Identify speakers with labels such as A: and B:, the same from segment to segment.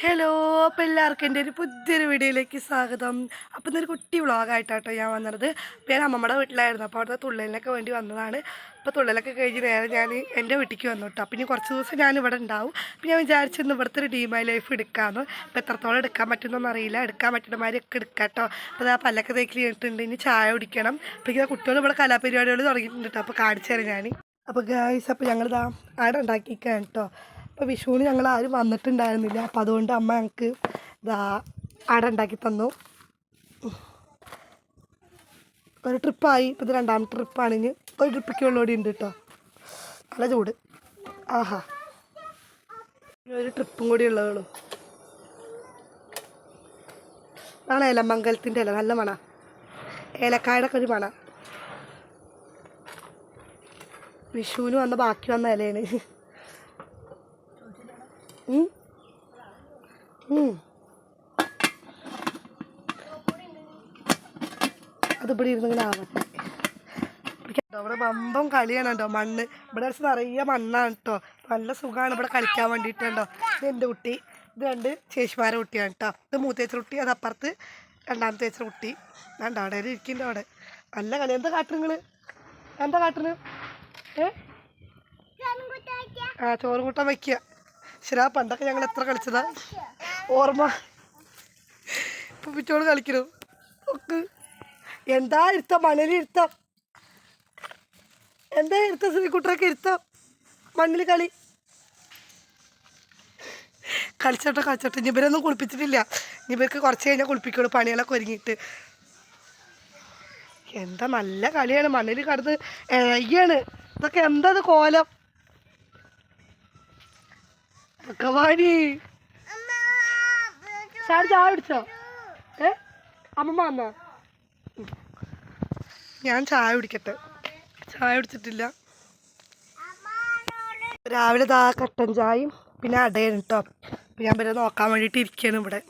A: Hello അപ്പോൾ എല്ലാവർക്കും എന്റെ ഒരു പുതിയൊരു വീഡിയോയിലേക്ക് സ്വാഗതം. അപ്പോൾ ഇന്നൊരു കുട്ടി വ്ളോഗായിട്ടാട്ടോ ഞാൻ വന്നത്. അപ്പോൾ ഞാൻ അമ്മമ്മയുടെ വീട്ടിലായിരുന്നു. അപ്പോൾ അവിടുത്തെ തുള്ളലിനൊക്കെ വേണ്ടി വന്നതാണ്. അപ്പോൾ തുള്ളലൊക്കെ കഴിഞ്ഞ് നേരെ ഞാൻ എന്റെ വീട്ടിലേക്ക് വന്നു കേട്ടോ. അപ്പോൾ ഇനി കുറച്ച് ദിവസം ഞാൻ ഇവിടെ ഉണ്ടാവും. അപ്പോൾ ഞാൻ വിചാരിച്ചിരുന്നു ഇവിടുത്തെ ഒരു ഡീമൈ ലൈഫ് എടുക്കാമെന്ന് അപ്പോൾ എത്രത്തോളം എടുക്കാൻ പറ്റുന്നൊന്നും അറിയില്ല. എടുക്കാൻ പറ്റുന്ന മാതിരിയൊക്കെ എടുക്കാം കേട്ടോ. അപ്പോൾ ആ പല്ലൊക്കെ തേക്കിൽ കഴിഞ്ഞിട്ടുണ്ട്. ഇനി ചായ കുടിക്കണം. അപ്പോൾ ഇങ്ങനെ കുട്ടികൾ ഇവിടെ കലാപരിപാടികൾ തുടങ്ങിയിട്ടുണ്ട് കേട്ടോ. അപ്പോൾ കാണിച്ചു തരാം ഞാൻ അപ്പോൾ ഗായ്സ് അപ്പോൾ ഞങ്ങളിതാ ആടെ ഉണ്ടാക്കിക്കാൻ കേട്ടോ. അപ്പോൾ വിഷുവിന് ഞങ്ങൾ ആരും വന്നിട്ടുണ്ടായിരുന്നില്ല. അപ്പോൾ അതുകൊണ്ട് അമ്മ ഞങ്ങൾക്ക് ഇതാ അട ഉണ്ടാക്കി തന്നു. ഒരു ട്രിപ്പായി. ഇപ്പോൾ ഇത് രണ്ടാമത്തെ ട്രിപ്പാണ്. ഇനി ഒരു ട്രിപ്പിക്ക് ഉള്ളോടി ഉണ്ട് കേട്ടോ നല്ല ചൂട്. ആഹാ. ഒരു ട്രിപ്പും കൂടി ഉള്ളതുള്ളൂ ആണ് ഏലമംഗലത്തിന്റെ ഇല. നല്ല മണ. ഏലക്കായുടെ ഒക്കെ ഒരു മണ. വിഷുവിന് വന്ന ബാക്കി വന്ന ഇലയാണ്. അത് ഇവിടെ ഇരുന്നിങ്ങനെ ആവട്ടെ. ഇവിടെ ബമ്പം കളിയാണ് കേട്ടോ മണ്ണ്. ഇവിടെ നിറയെ മണ്ണാണ് കേട്ടോ. നല്ല സുഖമാണ് ഇവിടെ കളിക്കാൻ വേണ്ടിയിട്ട് കേട്ടോ. ഇത് കുട്ടി. ഇത് രണ്ട് ചേച്ചിമാരെ കുട്ടിയാണ് കേട്ടോ. ഇത് മൂത്തേച്ച കുട്ടി അത് അപ്പുറത്ത് രണ്ടാമത്തെ ചേച്ചിയുടെ കുട്ടി. വേണ്ട അവിടെ ഇരിക്കുന്നുണ്ട് അവിടെ. നല്ല കളി. എന്താ കാട്ടുന്നത് എന്താ കാട്ടുന്നത് ഏ? ആ ചോറും കൂട്ടാൻ വയ്ക്കുക. ശരി ആ പണ്ടൊക്കെ ഞങ്ങൾ എത്ര കളിച്ചതാ? ഓർമ്മ? പുപ്പിച്ചോട് കളിക്കണു. ഒക്കെ. എന്താ ഇരുത്തം? മണ്ണിൽ ഇരുത്തം. എന്താ ഇരുത്തം ശ്രീകുട്ടറൊക്കെ ഇരുത്തം? മണ്ണിൽ കളി. കളിച്ചോട്ടെ കളിച്ചോട്ടെ. ഇവരൊന്നും കുളിപ്പിച്ചിട്ടില്ല. ഇവർക്ക് കുറച്ച് കഴിഞ്ഞാൽ കുളിപ്പിക്കുള്ളൂ പണികളൊക്കെ ഒരുങ്ങിയിട്ട്. എന്താ നല്ല കളിയാണ്. മണ്ണിൽ കടന്ന് ഇഴയാണ് ഇതൊക്കെ എന്താ കോലം? ഭഗവാനി. സാർ ചായ കുടിച്ചോ ഏ? അമ്മമ്മ വന്ന. ഞാൻ ചായ കുടിക്കട്ടെ. ചായ കുടിച്ചിട്ടില്ല. രാവിലെ ദാ കട്ടൻ ചായയും പിന്നെ അടയാണ് കേട്ടോ അപ്പം ഞാൻ ഇവരെ നോക്കാൻ വേണ്ടിയിട്ട് ഇരിക്കുകയാണ് ഇവിടെ.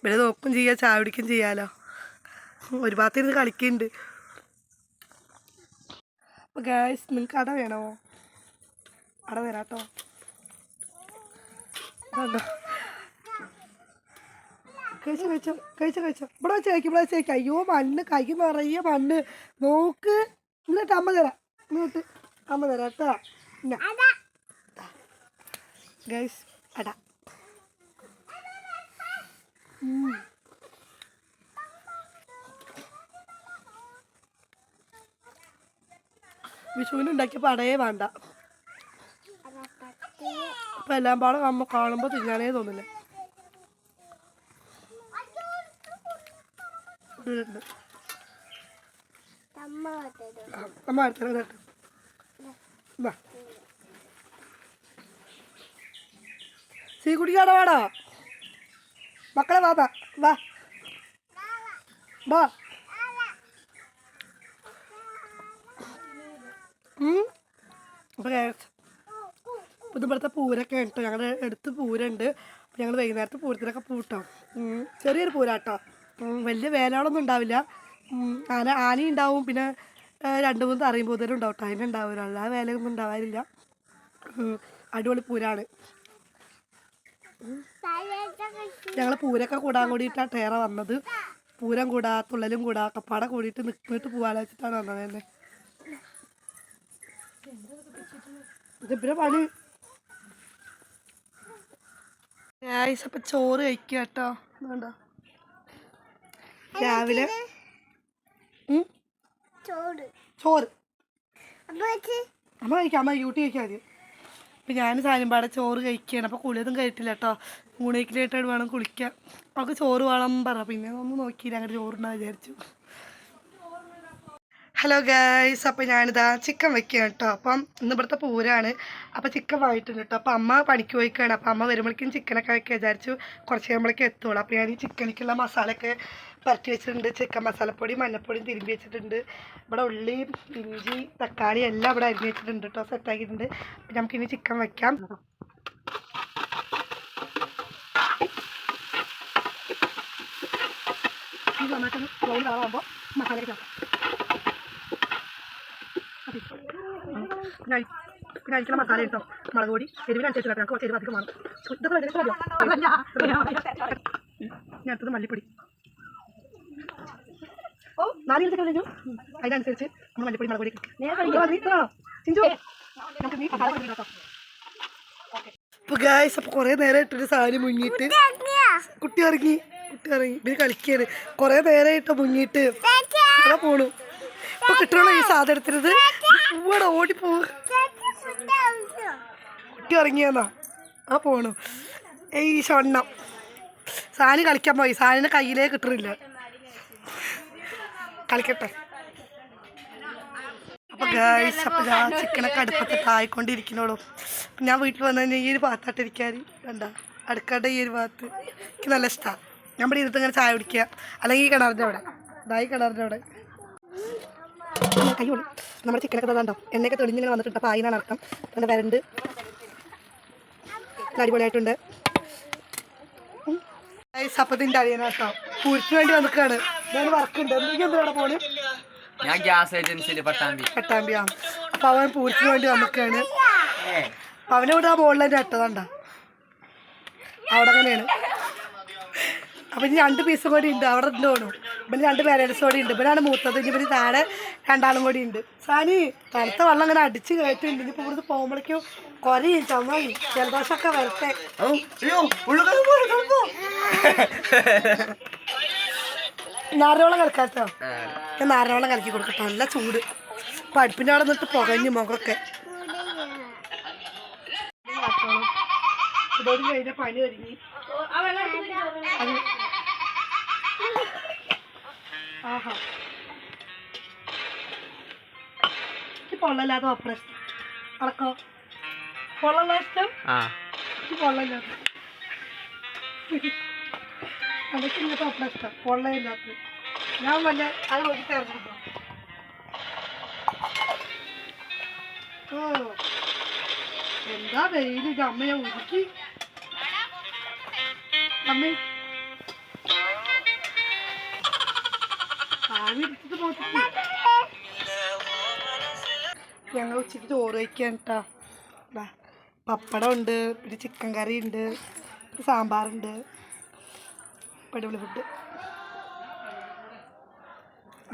A: ഇവരെ നോക്കും ചെയ്യാം ചായ കുടിക്കും ചെയ്യാലോ. ഒരു ഭാഗത്ത് ഇരുന്ന് കളിക്കുന്നുണ്ട്. അപ്പോൾ ഗായ്സ് നിങ്ങൾക്ക് അട വേണോ? അട തരാട്ടോ ഇവിടെ വെച്ച് ഇവിടെ അയ്യോ മണ്ണ് കൈ നിറയെ മണ്ണ്. നോക്ക്. എന്നിട്ട് അമ്മ തരാം. എന്നിട്ട് അമ്മ തരാം കേട്ടോ. ഗൈസ് അട. ഉം. വിഷുവിന് ഉണ്ടാക്കിയപ്പോൾ അടയേ വേണ്ട. ഇപ്പം എല്ലാം പാടെ നമ്മൾ കാണുമ്പോൾ തിന്നാനേ തോന്നില്ല. സീ അടുത്തത് വാടാ. മക്കളെ വാ വാ വാ. വാ. ഉം. കേട്ടോ ഇവിടുത്തെ പൂരൊക്കെ കേട്ടോ ഞങ്ങളുടെ അടുത്ത് പൂരുണ്ട്. അപ്പം ഞങ്ങൾ വൈകുന്നേരത്തെ പൂരത്തിനൊക്കെ പൂട്ടോ. ചെറിയൊരു പൂരാട്ടോ. വലിയ വേലകളൊന്നും ഉണ്ടാവില്ല. ആന ആന ഉണ്ടാവും. പിന്നെ രണ്ട് മൂന്ന് തറയും പൂതരും ഉണ്ടാവും. ടൈം ഉണ്ടാവില്ല അല്ലാതെ വേലയൊന്നും ഉണ്ടാവാറില്ല. അടിപൊളി പൂരാണ്. ഞങ്ങൾ പൂരൊക്കെ കൂടാൻ കൂടിയിട്ടാണ് ടേറ വന്നത്. പൂരം കൂടാ തുള്ളലും കൂടാ കപ്പാട കൂടിയിട്ട് നിൽക്കിട്ട് പോകാൻ വെച്ചിട്ടാണ് വന്നത് തന്നെ. ഇതിപ്പിന്നെ പണി? ഗായ്സ് അപ്പം ചോറ് കഴിക്കുക കേട്ടോ. വേണ്ട രാവിലെ?
B: ചോറ്.
A: അമ്മ കഴിക്കാം. അമ്മ യൂട്ടി കഴിക്കാം ആദ്യം. അപ്പം ഞാൻ സാധനമ്പാടെ ചോറ് കഴിക്കുകയാണ്. അപ്പോൾ കുളിയൊന്നും കഴിട്ടില്ല കേട്ടോ. മൂന്നേക്കിലായിട്ടാണ് വേണം കുളിക്കാൻ. അവൾക്ക് ചോറ് വേണം പറ പിന്നെ ഒന്നും നോക്കിയില്ല. അങ്ങോട്ട് ചോറുണ്ടാ വിചാരിച്ചു. ഹലോ ഗൈസ് അപ്പോൾ ഞാനിതാ ചിക്കൻ വെക്കുകയാണ് കേട്ടോ. അപ്പം ഇന്ന് ഇവിടുത്തെ പൂരാണ്. അപ്പോൾ ചിക്കൻ വായിട്ടുണ്ട് കേട്ടോ. അപ്പോൾ അമ്മ പണിക്ക് പോയിക്കാണ്. അപ്പോൾ അമ്മ വരുമ്പോഴേക്കും ചിക്കനൊക്കെ വെക്കാൻ വിചാരിച്ചു. കുറച്ച് കഴിയുമ്പോഴേക്കും എത്തുള്ളൂ. അപ്പോൾ ഞാൻ ഈ ചിക്കനിക്കുള്ള മസാലയൊക്കെ പരട്ടി വെച്ചിട്ടുണ്ട്. ചിക്കൻ മസാലപ്പൊടി മഞ്ഞപ്പൊടിയും തിരുമ്പി വെച്ചിട്ടുണ്ട്. ഇവിടെ ഉള്ളി ഇഞ്ചി തക്കാളി എല്ലാം ഇവിടെ അരിഞ്ഞ് വെച്ചിട്ടുണ്ട് കേട്ടോ. സെറ്റാക്കിയിട്ടുണ്ട് അപ്പോൾ നമുക്കിനി ചിക്കൻ വെക്കാം. നന്നായിട്ട് ബ്രൗൺ മസാലയ്ക്ക് ചേർക്കാം. പിന്നെ പിന്നെ മസാല ഇട്ടോ? മുളക് പൊടി എരിവിനനുസരിച്ചുള്ള കുറച്ച് എരിവ് അധികം വേണം ഇതൊക്കെ മതിയോ? അടുത്തത് മല്ലിപ്പൊടി. നാല് മിനിറ്റ് കഴിഞ്ഞു അതിനനുസരിച്ച് നമ്മൾ മല്ലിപ്പൊടി മുളക് പൊടി ചിഞ്ചു നമുക്ക് നീ മസാല പൊടി ഉണ്ടാക്കാം അപ്പൊ ഗായ്സ് അപ്പൊ കുറെ നേരം ഇട്ടൊരു സാധനം മുങ്ങിട്ട് കുട്ടി ഇറങ്ങി കുട്ടി ഇറങ്ങി ഇവർ കളിക്കാണ്. കുറെ നേരമായിട്ട് മുങ്ങിട്ട് ഇവിടെ പോണു. അപ്പൊ കിട്ടണോ ഈ സാധനം ഇവിടെ ഓടിപ്പോവും കുട്ടി ഇറങ്ങിയെന്നാ ആ പോണു. ഈ ഷണ്ണം. സാനി കളിക്കാൻ പോയി. സാനിനെ കയ്യിലേ കിട്ടുന്നില്ല കളിക്കട്ടെ. അപ്പൊ ഗൈസ് അപ്പൊ ഞാൻ ചിക്കനൊക്കെ അടുപ്പത്തിട്ട് ആയിക്കൊണ്ടിരിക്കണോളൂ അപ്പൊ ഞാൻ വീട്ടിൽ വന്നു കഴിഞ്ഞാൽ ഈ ഒരു ഭാഗത്തായിട്ടിരിക്കാൻ കണ്ട. അടുക്കളുടെ ഈ ഒരു ഭാഗത്ത് എനിക്ക് നല്ല ഇഷ്ടമാണ് ഞാൻ ഇവിടെ ഇരുന്നിട്ട് ചായ കുടിക്കുക. അല്ലെങ്കിൽ ഈ കിണറിന്റെ അവിടെ. ഇതായി കിണറിന്റെ അവിടെ. പൊളി. നമ്മുടെ ചിക്കനൊക്കെ ഇതാണ്ടോ എണ്ണയൊക്കെ തെളിഞ്ഞിങ്ങനെ വന്നിട്ടുണ്ട്. അപ്പോൾ അതിനാണ് അർത്ഥം. അങ്ങനെ വരണ്ട്. അടിപൊളിയായിട്ടുണ്ട്. സപ്പത്തിന്റെ അടിയനാട്ടോ പൂരിക്ക് വേണ്ടി വന്നിക്കാണ്. ഞാൻ വർക്കുണ്ട് എന്തെങ്കിലും എന്തിനാണ് പോണ്?
C: ഞാൻ ഗ്യാസ് ഏജൻസിയിൽ പട്ടാമ്പി.
A: പട്ടാമ്പിയാ. അപ്പൊ അവൻ പൂരിക്ക് വേണ്ടി നമുക്കാണ് അപ്പൊ അവനെ ആ ബോളിലെ അട്ടതാണ്ട അവിടെ അങ്ങനെയാണ് അപ്പൊ ഇനി രണ്ട് പീസും കൂടി ഉണ്ട് അവിടെ ഉണ്ട് ഇവന് രണ്ട് പേരൻസ് കൂടി ഉണ്ട്. ഇവരാണ് മൂത്തത്. ഇനി ഇവർ താഴെ രണ്ടാളും കൂടി ഉണ്ട്. സാനി തണുത്ത വെള്ളം അങ്ങനെ അടിച്ച് കയറ്റുണ്ട് ഇനി ഇവിടുന്ന് പോകുമ്പോഴേക്കും കൊരയും ചമ്മയും ജലദോഷമൊക്കെ വരട്ടെ. നാരോളം കളിക്കാട്ടോ ഞാൻ കളിക്കി കലക്കി കൊടുക്കട്ടെ. നല്ല ചൂട്. പഠിപ്പിന്റെ അവിടെ നിന്നിട്ട് പുകഞ്ഞു മുഖമൊക്കെ. ഇതോട് കഴിഞ്ഞ പണി ഒരുങ്ങി. അത് ആഹാ. എനിക്ക് പൊള്ളല്ലാതെ ഓപ്പറേഷൻ അടക്കോ പൊള്ള ഇഷ്ടം?
C: ആ.
A: എനിക്ക് പൊള്ളയില്ലാത്ത അതൊക്കെ ഇങ്ങനത്തെ ഒപ്പന ഇഷ്ടം പൊള്ളയില്ലാത്ത. ഞാൻ വല്ല അത് നോക്കി തിരഞ്ഞെടുക്കാം ഓ. എന്താ വെയിൽ ഇത് അമ്മയെ ഒരുക്കി അമ്മ. ഞങ്ങൾ ഉച്ചയ്ക്ക് ചോറ് കഴിക്കാൻ കേട്ടോ പപ്പടം ഉണ്ട് പിന്നെ ചിക്കൻ കറി ഉണ്ട് പിന്നെ സാമ്പാറുണ്ട്. അടിപൊളി ഫുഡ്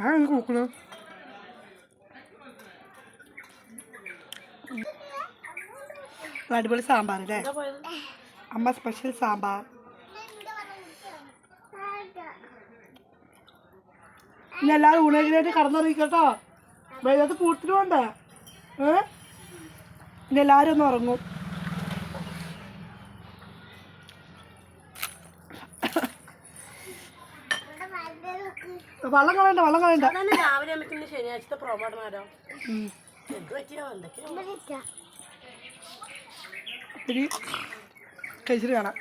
A: ആ കൂക്കണു? അടിപൊളി സാമ്പാർ അല്ലേ അമ്മ സ്പെഷ്യൽ സാമ്പാർ. ഇനി എല്ലാവരും ഊണേജിനായിട്ട് കടന്നറിയിക്കട്ടോ വൈകുന്നേരത്ത് കൂട്ടിട്ട് വേണ്ട ഏ? പിന്നെ എല്ലാവരും ഒന്ന് ഉറങ്ങും. വള്ളം കളയണ്ട വള്ളം കളയണ്ട.
D: രാവിലെ ശനിയാഴ്ചത്തെ
A: ഇനി കഴിച്ചിട്ട് കാണാം.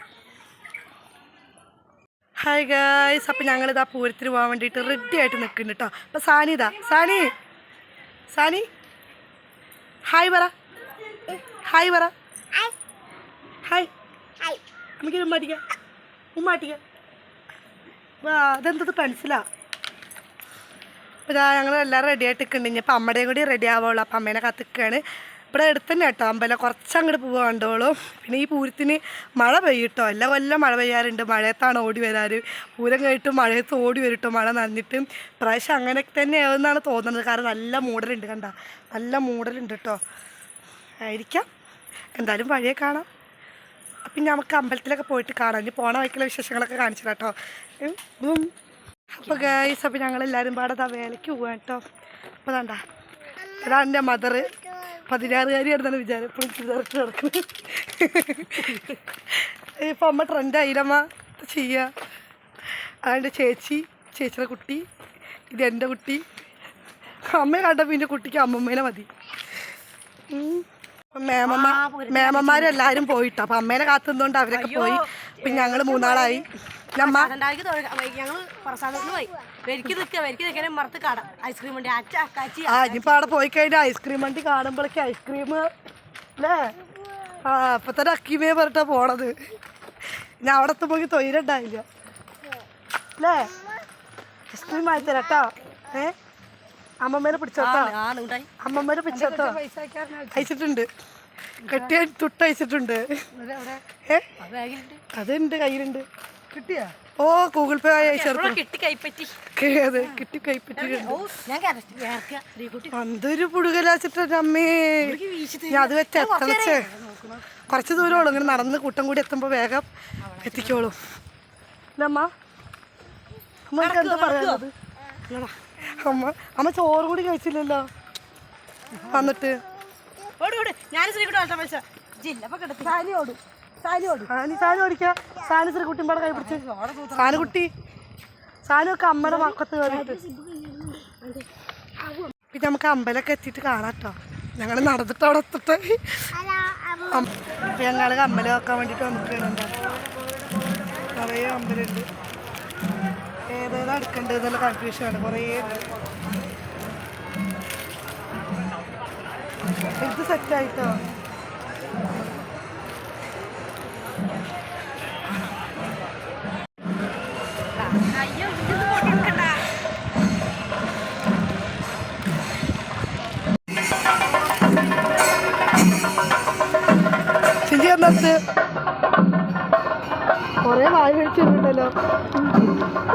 A: ഹായ് ഗായ്സ് അപ്പം ഞങ്ങളിതാ പൂരത്തിന് പോകാൻ വേണ്ടിയിട്ട് റെഡി ആയിട്ട് നിൽക്കുന്നുണ്ട് കേട്ടോ അപ്പം സാനി ഇതാ. സാനി. സാനി. ഹായ് പറ ഹായ് പറ ഹായ് നമുക്ക് ഉമ്മാട്ടിക്ക ഉമ്മാട്ടിക്ക വാ അതെന്തത് പെൻസിലാ അപ്പം ഇതാ ഞങ്ങൾ എല്ലാവരും റെഡി ആയിട്ട് നിൽക്കുന്നുണ്ട്. ഇനി അപ്പം അമ്മയുടെയും കൂടി റെഡി ആവുള്ളൂ അപ്പം അമ്മേനെ കത്തിക്കുകയാണ് ഇവിടെ അടുത്ത് തന്നെ കേട്ടോ അമ്പലം. കുറച്ച് അങ്ങോട്ട് പോവാൻ കണ്ടോളൂ. പിന്നെ ഈ പൂരത്തിന് മഴ പെയ്യട്ടോ? എല്ലാ കൊല്ലം മഴ പെയ്യാറുണ്ട്. മഴയത്താണ് ഓടി വരാറ്. പൂരം കഴിഞ്ഞിട്ട് മഴയത്ത് ഓടി വരട്ടോ മഴ നനഞ്ഞിട്ട്. പ്രാവശ്യം അങ്ങനെയൊക്കെ തന്നെയാവുന്നതാണ് തോന്നുന്നത്. കാരണം നല്ല മൂടലുണ്ട് കണ്ട. നല്ല മൂടലുണ്ട് കേട്ടോ. ആയിരിക്കാം. എന്തായാലും വഴിയെ കാണാം. അപ്പം നമുക്ക് അമ്പലത്തിലൊക്കെ പോയിട്ട് കാണാം. ഇനി പോണ വഴിക്കുള്ള വിശേഷങ്ങളൊക്കെ കാണിച്ചു കേട്ടോ. അപ്പോൾ ഗൈസ് അപ്പോൾ ഞങ്ങളെല്ലാവരും പാടെ വേലയ്ക്ക് പോവാം കേട്ടോ. അപ്പോൾ വേണ്ട ഇതാണ് എന്റെ മദറ് പതിനാറുകാരിയായിരുന്നാണ് വിചാരം. ഇപ്പോഴും ചുരിദാറിട്ട് നടക്കുന്നത്. ഇപ്പം അമ്മ ട്രെൻഡായില്ലമ്മ ചെയ്യുക അതെന്റെ ചേച്ചി ചേച്ചിയുടെ കുട്ടി ഇത് എന്റെ കുട്ടി. അമ്മയെ കണ്ടപ്പോൾ എന്റെ കുട്ടിക്ക് അമ്മമ്മേനെ മതി. മേമമ്മ മേമന്മാരെല്ലാവരും പോയിട്ടോ. അപ്പം അമ്മേനെ കാത്തുന്നതുകൊണ്ട് അവരൊക്കെ പോയി. അപ്പം ഞങ്ങൾ മൂന്നാളായി. പിന്നെ അമ്മ
D: രണ്ടായിരത്തി ഞങ്ങൾ പ്രസാദത്തിന് പോയി. വരിക്ക് നിൽക്കുക വരിക്ക് നിൽക്കാൻ മറത്ത് കട. ഐസ്ക്രീം ഉണ്ട് അച്ഛ അക്കാച്ചി
A: ആ ഇനിയിപ്പോൾ അവിടെ പോയി കഴിഞ്ഞാൽ ഐസ്ക്രീം വണ്ടി കാണുമ്പോഴേക്ക് ഐസ്ക്രീം അല്ലേ ആ അപ്പൊ തന്നെ അക്കീമേ പറഞ്ഞിട്ടാ പോണത്. ഞാൻ അവിടെ എത്തുമ്പോൾ തൊയിലുണ്ടായില്ല അല്ലേ ഐസ്ക്രീം വാങ്ങി കേട്ടോ ഏ? അമ്മമ്മേനെ പിടിച്ചോട്ടോ? അമ്മമ്മേനെ പിടിച്ചോട്ടോ? അയച്ചിട്ടുണ്ട്. കെട്ടിയ തുട്ടയച്ചിട്ടുണ്ട് ഏ? അതുണ്ട് കയ്യിലുണ്ട്.
D: കിട്ടിയാ?
A: ഓ ഗൂഗിൾ പേ
D: കിട്ടി കൈപ്പറ്റി.
A: കിട്ടി
D: കൈപ്പറ്റി
A: എന്തൊരു പുടുകലാച്ചിട്ട് അമ്മേ. ഞാൻ അത് വെച്ച് എത്ര വെച്ച് കുറച്ച് ദൂരമുള്ളൂ ഇങ്ങനെ നടന്ന് കൂട്ടം കൂടി എത്തുമ്പോൾ വേഗം എത്തിക്കോളൂ. അമ്മ. അമ്മ എന്താ അമ്മ അമ്മ ചോറ് കൂടി കഴിച്ചില്ലല്ലോ. വന്നിട്ട്.
D: ഓടി ഓടി. ഞാൻ ശ്രീകുട്ടി ജില്ല ഓടും.
A: സാനി ഓടിക്കാം സാനു ശ്രീ കുട്ടിമ്പാടെ കൈ പിടിച്ച് സാനുകുട്ടി സാനു ഒക്കെ അമ്മയുടെ മക്കത്ത് കയറിയിട്ട് പിന്നെ നമുക്ക് അമ്പലമൊക്കെ എത്തിയിട്ട് കാണാം കേട്ടോ. ഞങ്ങൾ നടന്നിട്ട് അവിടെ എത്തിട്ട്. ഞങ്ങൾ അമ്പലം വെക്കാൻ വേണ്ടിട്ട് വന്നിട്ടുണ്ട് കുറേ അമ്പലമുണ്ട്. ഏതേതാ എടുക്കേണ്ടത് എന്നുള്ള കൺഫ്യൂഷനാണ് കുറേ ഇത് സെറ്റായിട്ടോ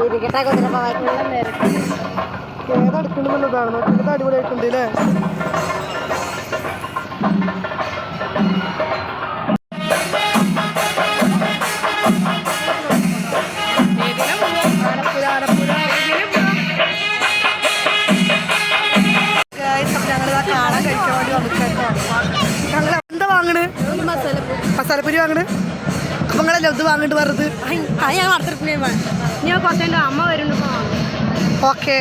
D: ഇരിക്കട്ടെ കുതിരപ്പായിട്ടുള്ള നേരം
A: ഏതെടുക്കണമെന്നുള്ളതാണ് നോക്കിയിട്ട് അടിപൊളിയായിട്ടുണ്ട് അല്ലേ എന്താ വാങ്ങണ്? മസാലപ്പൊരി വാങ്ങണ്? അപ്പൊ നിങ്ങളല്ലേ ഇത് വാങ്ങിട്ട് പറഞ്ഞത്?
D: ആ ഞാൻ വളർത്തിട്ട് ഞാൻ കൊത്തേന്റെ അമ്മ വരുന്നുണ്ട്
A: ഓക്കെ.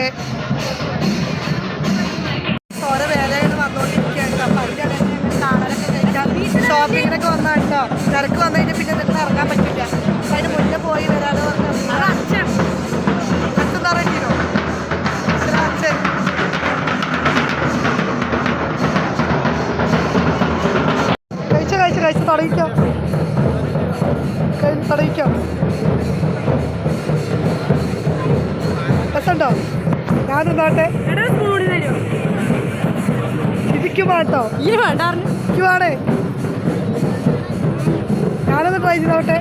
A: ഓരോ വേലകൾ വന്നുകൊണ്ടിരിക്കുകയാണ് അപ്പം അതിന്റെ ഇടയിൽ ഞങ്ങൾ കാണാനൊക്കെ കഴിക്കാം. ഷോപ്പിങ്ങിനൊക്കെ വന്നാൽ കേട്ടോ തിരക്ക് വന്നു കഴിഞ്ഞാൽ പിന്നെ നിങ്ങൾക്ക് ഇറങ്ങാൻ പറ്റില്ല അപ്പൊ അതിന് മുന്നേ പോയി വരാതെ അച്ഛൻ. അച്ഛൻ തറയിട്ടോ അച്ഛൻ കഴിച്ച കഴിച്ച കഴിച്ച തടയിക്കാം. കഴിച്ച് തടയിക്കാം. ഞാനെന്നാട്ടെ? ഇതിക്ക് വേട്ടോ
D: ഈ
A: ഞാനൊന്ന് ട്രൈ ചെയ്തോട്ടെ.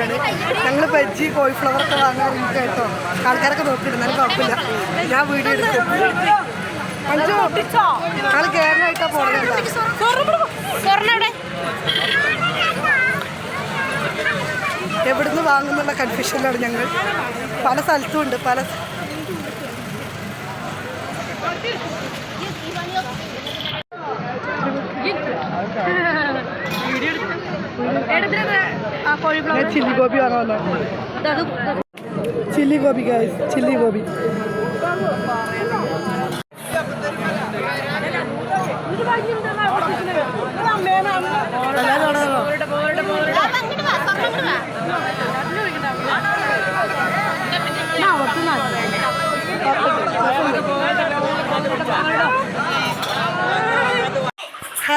A: കണ്ടറിഞ്ഞിട്ടാണ് ഞങ്ങൾ ബജ്ജി കോഴിഫ്ലവർ ഒക്കെ വാങ്ങാൻ വേണ്ടി കേട്ടോ. ആൾക്കാരൊക്കെ നോക്കിയിരുന്നാലും കുഴപ്പമില്ല. ഞാൻ വീഡിയോ എടുക്കും അഞ്ചു ഞങ്ങൾ കേരളമായിട്ടാണ് പോണത് എവിടുന്ന് വാങ്ങുന്നുള്ള കൺഫ്യൂഷനിലാണ് ഞങ്ങൾ പല സ്ഥലത്തും ഉണ്ട്. പല ചില്ലി ഗോപി വന്ന chilli Gopi guys chilli Gopi. നിന്നോ?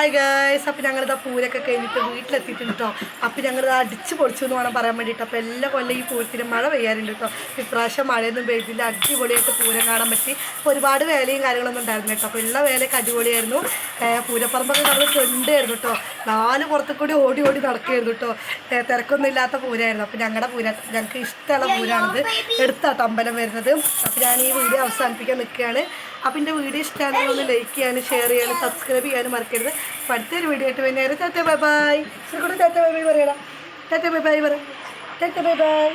A: ഹായ് ഗായ്സ് അപ്പോൾ ഞങ്ങളിതാ പൂരൊക്കെ കഴിഞ്ഞിട്ട് വീട്ടിലെത്തിയിട്ടുണ്ട് കേട്ടോ അപ്പോൾ ഞങ്ങളിത് അടിച്ച് പൊളിച്ചു എന്ന് വേണം പറയാൻ വേണ്ടിയിട്ട്. അപ്പോൾ എല്ലാ കൊല്ലം ഈ പൂരത്തിന് മഴ പെയ്യാറുണ്ട് കേട്ടോ ഇപ്രാവശ്യം മഴയൊന്നും പെയ്തില്ല. അടിപൊളിയായിട്ട് പൂരം കാണാൻ പറ്റി. ഒരുപാട് വേലയും കാര്യങ്ങളൊന്നും ഉണ്ടായിരുന്നു കേട്ടോ അപ്പോൾ എല്ലാ വേലയൊക്കെ അടിപൊളിയായിരുന്നു. പൂരപ്പറമ്പൊക്കെ നടന്ന് ചെണ്ടായിരുന്നു കേട്ടോ നാല് പുറത്തു കൂടി ഓടി ഓടി നടക്കുകയായിരുന്നു കേട്ടോ തിരക്കൊന്നും ഇല്ലാത്ത പൂരമായിരുന്നു. അപ്പോൾ ഞങ്ങളുടെ പൂര ഞങ്ങൾക്ക് ഇഷ്ടമുള്ള പൂരമാണിത്. എടുത്താട്ടോ അമ്പലം വരുന്നത്. അപ്പോൾ ഞാൻ ഈ വീഡിയോ അവസാനിപ്പിക്കാൻ നിൽക്കുകയാണ്. അപ്പം എന്റെ വീഡിയോ ഇഷ്ടമാണെങ്കിൽ ഒന്ന് ലൈക്ക് ചെയ്യാനും ഷെയർ ചെയ്യാനും സബ്സ്ക്രൈബ് ചെയ്യാനും മറക്കരുത്. അപ്പോൾ അടുത്തൊരു വീഡിയോ ആയിട്ട് വൈകുന്നേരം തത്ത ബൈ ബൈ കൂടെ തത്ത ബൈ ബൈ പറയണം തത്ത ബൈ ബൈ പറ. തത്ത ബൈ ബൈ